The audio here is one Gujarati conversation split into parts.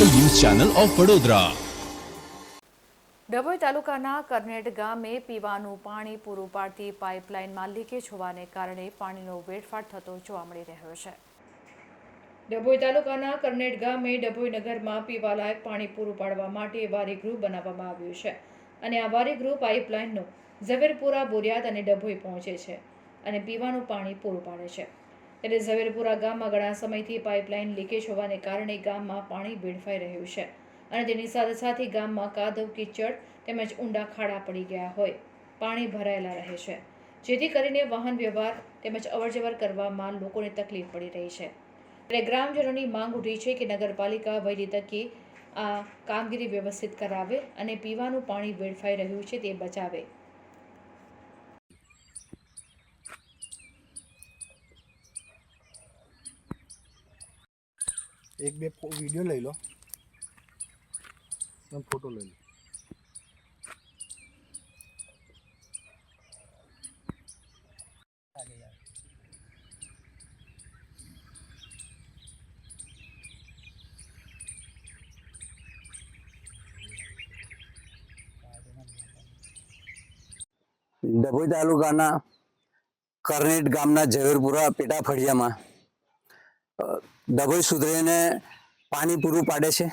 Channel of Vadodara. ડભોઈ તાલુકાના કરનેટ ગામે પીવાનું પાણી પૂરું પાડતી પાઇપલાઇનમાં લીકેજ હોવાને કારણે પાણીનો વેડફાટ થતો જોવા મળી રહ્યો છે. ડભોઈ તાલુકાના કરનેટ ગામે ડભોઈ નગરમાં પીવાલાયક પાણી પૂરું પાડવા માટે વારીગૃહ બનાવવામાં આવ્યું છે અને આ વારીગૃહ પાઇપલાઇનનો ઝવેરપુરા બોરિયાદ અને ડભોઈ પહોંચે છે અને પીવાનું પાણી પૂરું પાડે છે. ત્યારે ઝવેરપુરા ગામમાં ઘણા સમયથી પાઇપલાઇન લીકેજ હોવાને કારણે ગામમાં પાણી વેડફાઈ રહ્યું છે અને તેની સાથે સાથે ગામમાં કાદવ, કીચડ તેમજ ઊંડા ખાડા પડી ગયા હોય. પાણી ભરાયેલા રહે છે. જેથી કરીને વાહન વ્યવહાર તેમજ અવરજવર કરવામાં લોકોને તકલીફ પડી રહી છે. એટલે ગ્રામજનોની માંગ ઉઠી છે કે નગરપાલિકા વહેલી તકે આ કામગીરી વ્યવસ્થિત કરાવે અને પીવાનું પાણી વેડફાઈ રહ્યું છે તે બચાવે. એક બે વીડિયો લઈ લો. ફોટો લઈ લો. ડભોઈ તાલુકાના કરનેટ ગામના ઝવેરપુરા પેટા ફળિયામાં ડભોઈ સુધરીને પાણી પૂરું પાડે છે.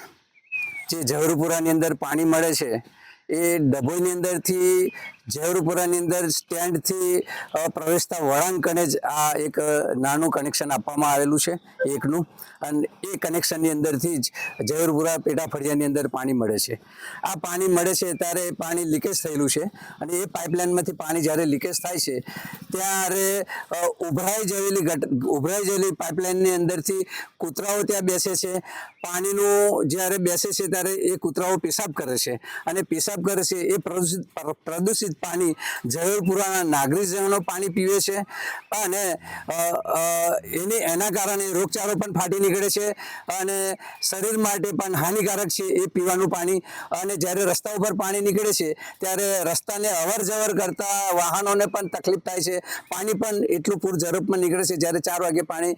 જે ઝવેરપુરાની અંદર પાણી મળે છે, એ ડભોઈની અંદરથી ઝવેરપુરાની અંદર સ્ટેન્ડથી પ્રવેશતા વળાંક કણે જ આ એક નાનું કનેક્શન આપવામાં આવેલું છે, એકનું. અને એ કનેક્શનની અંદરથી જ જયરુપુરા પેટા ફળિયાની અંદર પાણી મળે છે. આ પાણી મળે છે ત્યારે પાણી લીકેજ થયેલું છે અને એ પાઇપલાઇનમાંથી પાણી જ્યારે લીકેજ થાય છે, ત્યારે ઉભરાઈ જયેલી ઘટ, ઉભરાઈ જયેલી પાઇપલાઇનની અંદરથી કૂતરાઓ ત્યાં બેસે છે. પાણીનું જ્યારે બેસે છે ત્યારે એ કૂતરાઓ પેશાબ કરે છે અને પેશાબ કરે છે એ પ્રદૂષિત પ્રદૂષિત પાણી, જયપુરાના નાગરિકજનો પાણી પીવે છે. અને એની, એના કારણે રોગચાળો પણ ફાટી નીકળે છે અને શરીર માટે પણ હાનિકારક છે એ પીવાનું પાણી. અને જ્યારે રસ્તા ઉપર પાણી નીકળે છે, ત્યારે રસ્તાને અવર જવર કરતા વાહનોને પણ તકલીફ થાય છે. પાણી પણ એટલું પૂર ઝડપમાં નીકળે છે, જ્યારે ચાર વાગે પાણી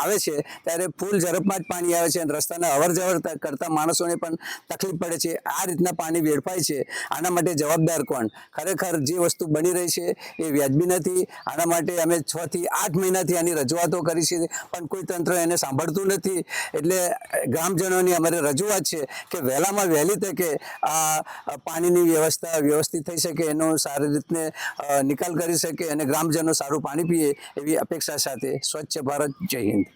આવે છે, ત્યારે ફૂલ ઝડપમાં જ પાણી આવે છે અને રસ્તાને અવર જવર કરતા માણસોને પણ તકલીફ પડે છે. આ રીતના પાણી વેડફાય છે. આના માટે જવાબદાર કોણ? ખરેખર જે વસ્તુ બની રહી છે એ વ્યાજબી નથી. આના માટે અમે છ થી આઠ મહિનાથી આની રજૂઆતો કરી છે. પણ કોઈ તંત્ર એને સાંભળતું નથી. એટલે ગ્રામજનોની અમારે રજૂઆત છે કે વહેલામાં વહેલી તકે આ પાણીની વ્યવસ્થા વ્યવસ્થિત થઈ શકે, એનો સારી રીતને નિકાલ કરી શકે અને ગ્રામજનો સારું પાણી પીએ એવી અપેક્ષા સાથે સ્વચ્છ ભારત જય હિન્દ.